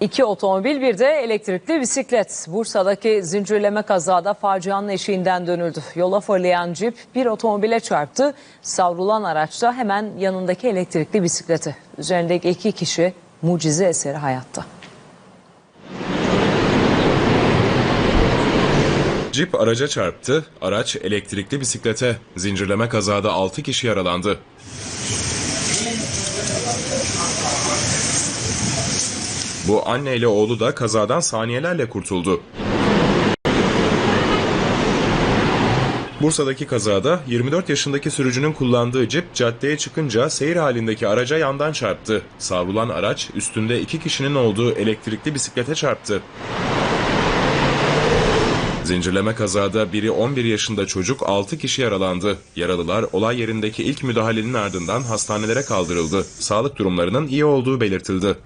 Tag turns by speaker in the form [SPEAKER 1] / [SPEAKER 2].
[SPEAKER 1] İki otomobil bir de elektrikli bisiklet. Bursa'daki zincirleme kazada facianın eşiğinden dönüldü. Yola fırlayan cip bir otomobile çarptı. Savrulan araçta hemen yanındaki elektrikli bisikleti. Üzerindeki iki kişi mucize eseri hayatta.
[SPEAKER 2] Cip araca çarptı, araç elektrikli bisiklete. Zincirleme kazada 6 kişi yaralandı. Bu anne ile oğlu da kazadan saniyelerle kurtuldu. Bursa'daki kazada 24 yaşındaki sürücünün kullandığı cip caddeye çıkınca seyir halindeki araca yandan çarptı. Savrulan araç üstünde iki kişinin olduğu elektrikli bisiklete çarptı. Zincirleme kazada biri 11 yaşında çocuk 6 kişi yaralandı. Yaralılar olay yerindeki ilk müdahalenin ardından hastanelere kaldırıldı. Sağlık durumlarının iyi olduğu belirtildi.